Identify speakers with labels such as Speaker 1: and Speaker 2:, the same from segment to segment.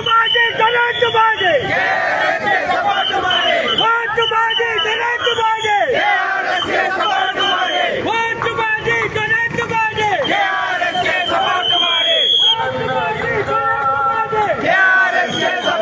Speaker 1: तुम्हारे धना तुम्हारे सपा तुम्हारे वोट तुम्हारे धना तुम्हारे सपा तुम्हारे वोट तुम्हारे धना तुम्हारे सपा तुम्हारे वोट तुम्हारे धना तुम्हारे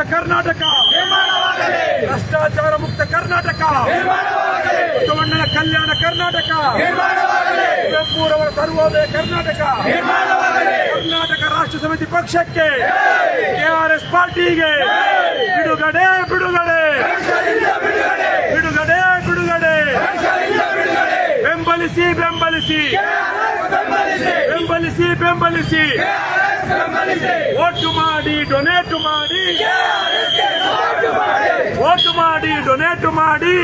Speaker 1: ಮುಕ್ತ ಕರ್ನಾಟಕ. ಭ್ರಷ್ಟಾಚಾರ ಮುಕ್ತ ಕರ್ನಾಟಕ. ಬಸವಣ್ಣನ ಕಲ್ಯಾಣ ಕರ್ನಾಟಕ. ಕುವೆಂಪುರವರ ಸರ್ವೋದಯ ಕರ್ನಾಟಕ. ಕರ್ನಾಟಕ ರಾಷ್ಟ್ರ ಸಮಿತಿ ಪಕ್ಷಕ್ಕೆ ಕೆಆರ್ಎಸ್ ಪಾರ್ಟಿಗೆ ಬಿಡುಗಡೆ ಬಿಡುಗಡೆ. ಬಿಡುಗಡೆ ಬಿಡುಗಡೆ. ಬೆಂಬಲಿಸಿ ಬೆಂಬಲಿಸಿ. ಬೆಂಬಲಿಸಿ ಬೆಂಬಲಿಸಿ. ಓಟು ಮಾಡಿ ಡೊನೇಟ್ ಮಾಡಿ. ಮಾಡಿ ಡೊನೇಟ್ ಮಾಡಿ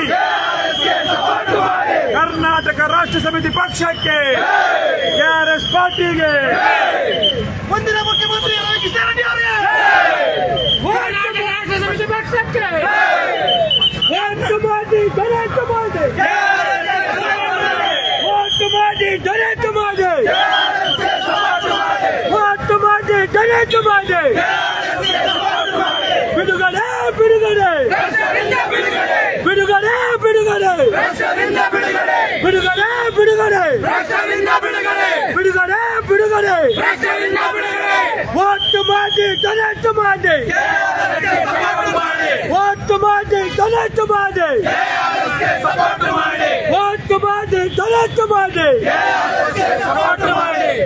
Speaker 1: ಕರ್ನಾಟಕ ರಾಷ್ಟ್ರ ಸಮಿತಿ ಪಕ್ಷಕ್ಕೆ ಕೆಆರ್ಎಸ್ ಪಾರ್ಟಿಗೆ
Speaker 2: ಮುಂದಿನ ಮುಖ್ಯಮಂತ್ರಿ ಕಿಶನ್ ರೆಡ್ಡಿ ಅವರೇ
Speaker 1: ಕರ್ನಾಟಕ ರಾಷ್ಟ್ರ ಸಮಿತಿ ಪಕ್ಷಕ್ಕೆ ಓಟು ಮಾಡಿ ಡೊನೇಟ್ ಮಾಡಿ ಓಟು ಮಾಡಿ ಡೊನೇಟ್ ಮಾಡಿ ಓಟು ಮಾಡಿ ಡೊನೇಟ್ ಮಾಡಿ ಬಿಡುಗಡೆ ಬಿಡುಗಡೆ. ಬಿಡುಗಡೆ ಬಿಡುಗಡೆ. ಬಿಡುಗಡೆ ಬಿಡುಗಡೆ. ಬಿಡುಗಡೆ ಬಿಡುಗಡೆ. ಒಟ್ಟು ಮಾಡಿ ಡೊನೇಟ್ ಮಾಡಿ. ಒಟ್ಟು ಮಾಡಿ ಡೊನೇಟ್ ಮಾಡಿ. ಒಟ್ಟು ಮಾಡಿ ಡೊನೇಟ್ ಮಾಡಿ.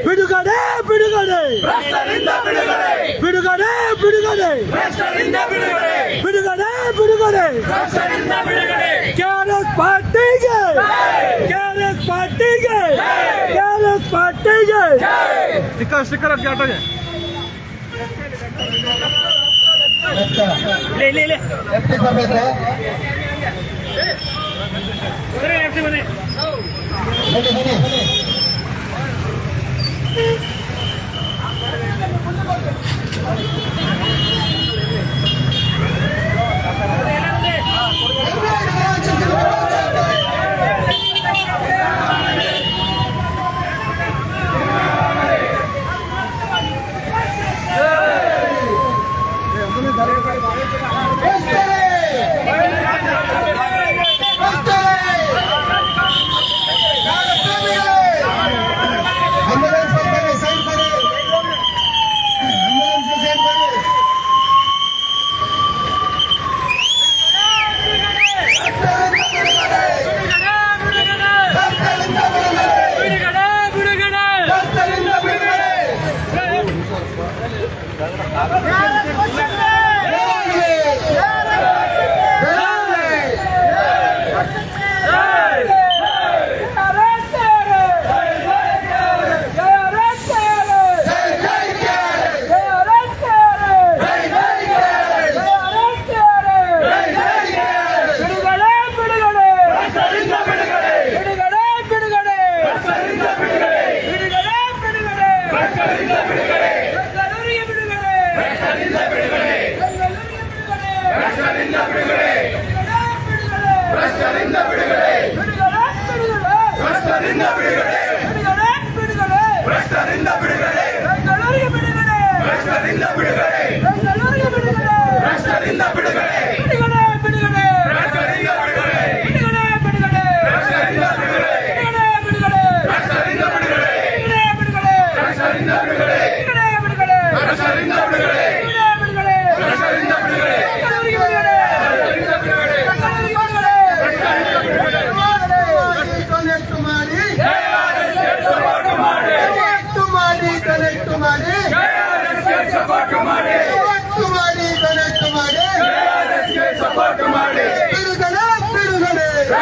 Speaker 1: ಬಿಡುಗಡೆ ಬಿಡುಗಡೆ. ಬಿಡುಗಡೆ ಬಿಡುಗಡೆ. ಬಿಡುಗಡೆ. ಕೆಆರ್ಎಸ್ ಪಾರ್ಟಿಗೆ. ಕೆಆರ್ಎಸ್ ಪಾರ್ಟಿಗೆ. ಕೆಆರ್ಎಸ್ ಪಾರ್ಟಿಗೆ.
Speaker 2: ಸ್ಟಿಕ್ಕರ್ ಸ್ಟಿಕ್ಕರ್ ಅಡ್ಗೆ
Speaker 3: ಬನ್ನಿ ಬನ್ನಿ ಬನ್ನಿ. ಭ್ರಷ್ಟರಿಂದ
Speaker 1: ಬಿಡುಗಡೆ. ಬಿಡುಗಡೆ ಬಿಡುಗಡೆ. ಭ್ರಷ್ಟರಿಂದ ಬಿಡುಗಡೆ. ಬೆಂಗಳೂರಿಗೆ ಬಿಡುಗಡೆ. ಭ್ರಷ್ಟರಿಂದ ಬಿಡುಗಡೆ. ಬೆಂಗಳೂರಿಗೆ ಬಿಡುಗಡೆ. ಭ್ರಷ್ಟರಿಂದ ಬಿಡುಗಡೆ.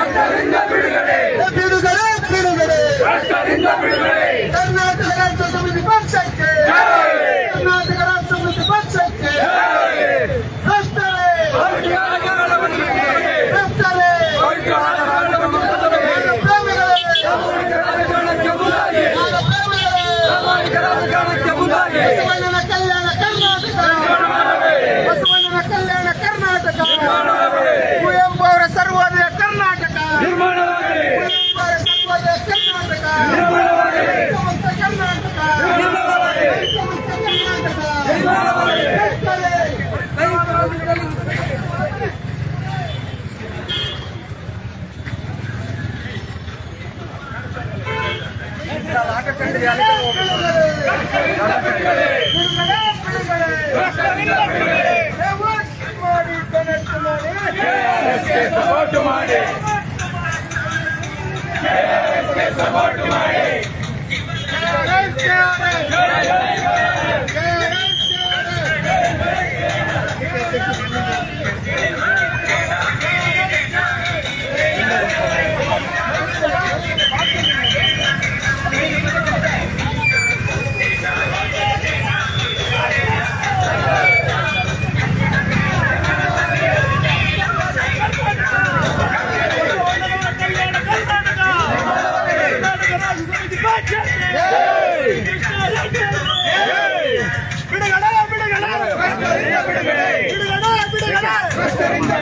Speaker 1: ಬಿಡುಗಡೆ ಬಿಡುಗಡೆ ಬಿಡುಗಡೆ ಸಪೋರ್ಟ್ ಮಾಡಿ ಸಪೋರ್ಟ್ ಮಾಡಿ
Speaker 2: ಬಿಡುಗಡೆ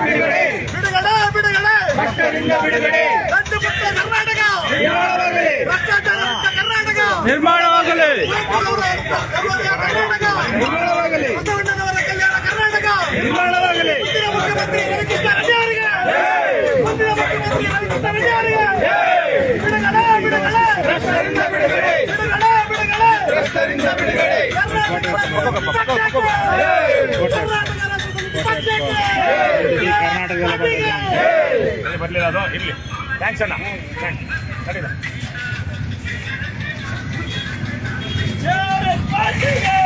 Speaker 2: ಬಿಡುಗಡೆ ಬಿಡುಗಡೆ ಬಿಡುಗಡೆ ಬಿಡುಗಡೆ ರದ್ದು ಮುಕ್ತ ಕರ್ನಾಟಕ ಭ್ರಷ್ಟಾಚಾರ ಮುಕ್ತ ಕರ್ನಾಟಕ
Speaker 1: ನಿರ್ಮಾಣವಾಗಲಿ
Speaker 2: ಕರ್ನಾಟಕ ಬಸವಣ್ಣನವರ ಕಲ್ಯಾಣ ಕರ್ನಾಟಕ
Speaker 1: ನಿರ್ಮಾಣವಾಗಲಿ
Speaker 2: ಮುಂದಿನ ಮುಖ್ಯಮಂತ್ರಿ ರವಿಕೃಷ್ಣ ರೆಡ್ಡಿ ಅವರಿಗೆ ಮುಂದಿನ ಮುಖ್ಯಮಂತ್ರಿ ರವಿಕೃಷ್ಣ ರೆಡ್ಡಿ ಅವರಿಗೆ ಬಿಡುಗಡೆ ಬಿಡುಗಡೆ
Speaker 1: ಭ್ರಷ್ಟರಿಂದ ಬಿಡುಗಡೆ
Speaker 2: ಬಿಡುಗಡೆ ಬಿಡುಗಡೆ
Speaker 1: ಭ್ರಷ್ಟರಿಂದ ಬಿಡುಗಡೆ
Speaker 2: ಕರ್ನಾಟಕ ರಾಜ್ಯದ ಪಕ್ಷಕ್ಕೆ! ಕರ್ನಾಟಕ ರಾಜ್ಯದ ಪಕ್ಷಕ್ಕೆ! ಅಲ್ಲಿಗೆ!
Speaker 4: ಬರ್ಲಿಲ್ಲ ಅದು ಇರ್ಲಿ ಥ್ಯಾಂಕ್ಸ್ ಅಣ್ಣ ಥ್ಯಾಂಕ್ಸ್ ನಡೀತಾ
Speaker 2: ಜೈ ಪಾರ್ಟಿಗೆ!